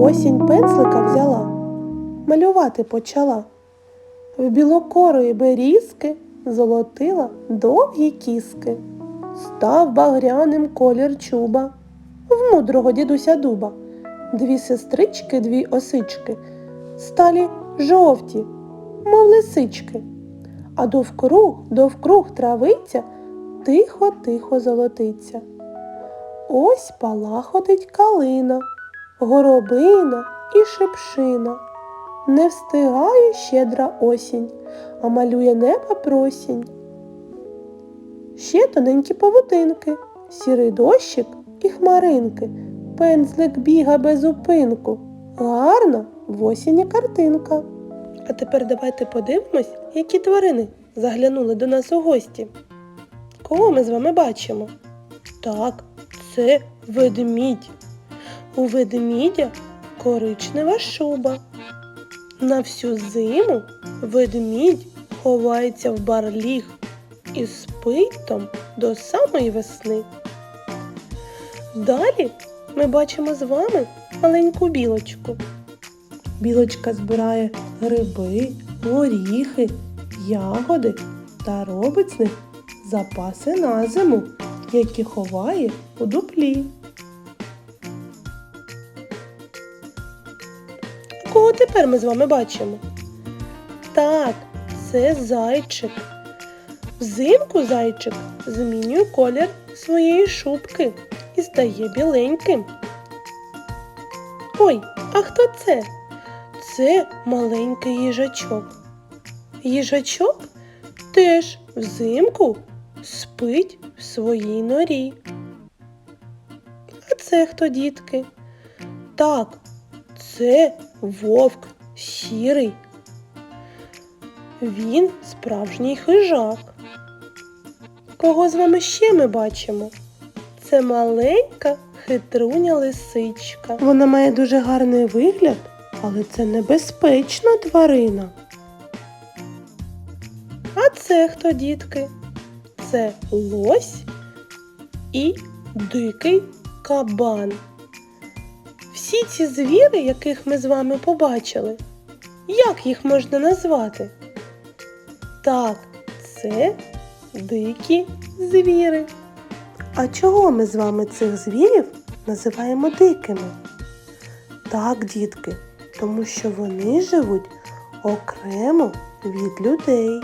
Осінь пензлика взяла, малювати почала. В білокорої берізки золотила довгі кіски. Став багряним колір чуба, в мудрого дідуся дуба. Дві сестрички, дві осички, сталі жовті, мов лисички, а довкруг, довкруг травиця тихо-тихо золотиться. Ось палаходить калина, горобина і шипшина. Не встигає щедра осінь, а малює неба просінь. Ще тоненькі павутинки, сірий дощик і хмаринки. Пензлик біга без упинку. Гарна в осені картинка. А тепер давайте подивимось, які тварини заглянули до нас у гості. Кого ми з вами бачимо? Так, це ведмідь. У ведмідя коричнева шуба. На всю зиму ведмідь ховається в барліг і спить там до самої весни. Далі ми бачимо з вами маленьку білочку. Білочка збирає гриби, горіхи, ягоди та робить з них запаси на зиму, які ховає у дуплі. Тепер ми з вами бачимо? Так, це зайчик. Взимку зайчик змінює колір своєї шубки і стає біленьким. Ой, а хто це? Це маленький їжачок. Їжачок теж взимку спить в своїй норі. А це хто, дітки? Так, це вовк сірий. Він справжній хижак. Кого з вами ще ми бачимо? Це маленька хитруня лисичка. Вона має дуже гарний вигляд, але це небезпечна тварина. А це хто, дітки? Це лось і дикий кабан. Всі ці звіри, яких ми з вами побачили, як їх можна назвати? Так, це дикі звіри. А чого ми з вами цих звірів називаємо дикими? Так, дітки, тому що вони живуть окремо від людей.